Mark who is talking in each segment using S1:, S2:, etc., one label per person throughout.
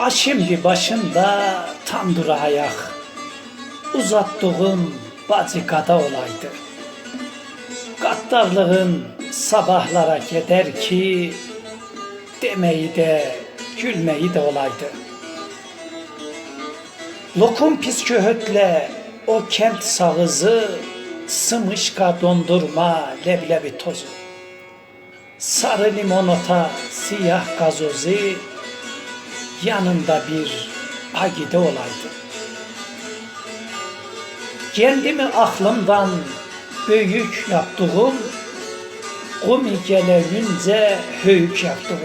S1: A şimdi başında tandır ayak. Uzattığın bacı kada olaydı. Gaddarlığın sabahlara gider ki Demeyi de gülmeyi de olaydı. Lokum püskühötle o kent sağızı Sımışka dondurma leblebi tozu. Sarı limonata siyah gazozi Yanında bir agide olaydı. Kendimi aklımdan büyük yaptığım Gumi gelevünce höyük yaptığım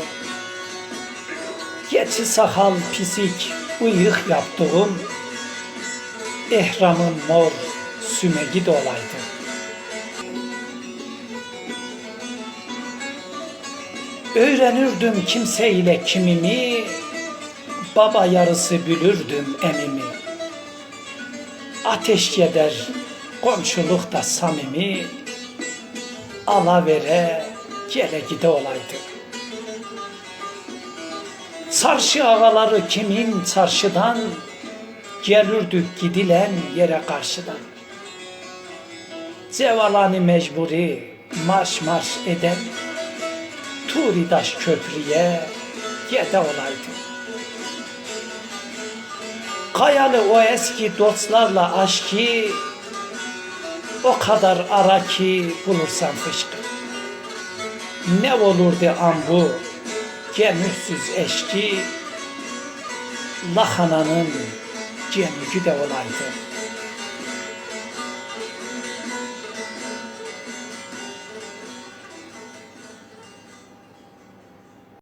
S1: Geçi sakal pisik uyuk yaptığım Ehramın mor sümegi de olaydı. Öğrenirdim kimseyle kimimi Baba yarısı bülürdüm emimi. Ateş eder komşuluk da samimi. Ala vere gele gide olaydı Çarşı ağaları kimin çarşıdan? Gelirdik gidilen yere karşıdan. Cevalani mecburi marş marş eden Turidaş köprüye gede olaydı Kayalı o eski dostlarla aşkı O kadar ara ki bulursan fışkı. Ne olurdu an bu gemürsüz eşki Lahananın gemücü de olaydı